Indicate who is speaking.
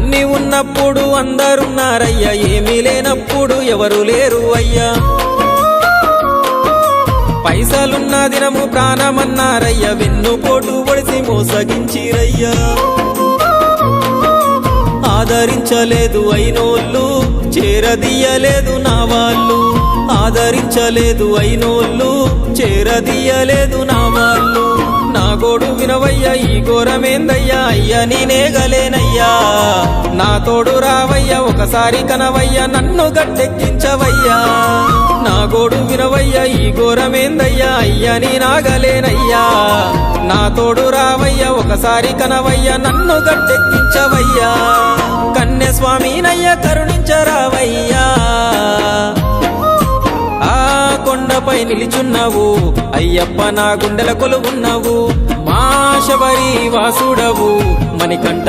Speaker 1: అన్ని ఉన్నప్పుడు అందరున్నారయ్యా. ఏమీ లేనప్పుడు ఎవరు లేరు అయ్యా. పైసలున్న దినము ప్రాణమన్నారయ్యా. వెన్నుపోటు పొడిసి మోసగించిరయ్యా. ఆదరించలేదు అయినోళ్ళు చేరదీయలేదు నా వాళ్ళు. ఆదరించలేదు అయినోళ్ళు చేరదీయలేదు నా వాళ్ళు. తోడు వినవయ్యా ఈ ఘోరమేందయ్యా? అయ్యా నేనే గలేనయ్యా. నా తోడు రావయ్యా ఒకసారి కనవయ్యా నన్ను గట్టెక్కించవయ్యా. నా గోడు వినవయ్యా ఈ ఘోరమేందయ్యా? అయ్యా నీనాగలేనయ్యా నా తోడు రావయ్యా ఒకసారి కనవయ్యా నన్ను గట్టెక్కించవయ్యా. కన్య స్వామినయ్య కరుణించరావయ్యా. ఆ కొండపై నిలిచున్నావు అయ్యప్ప నా గుండెల కొలువున్నావు. మా శబరి మణికంఠ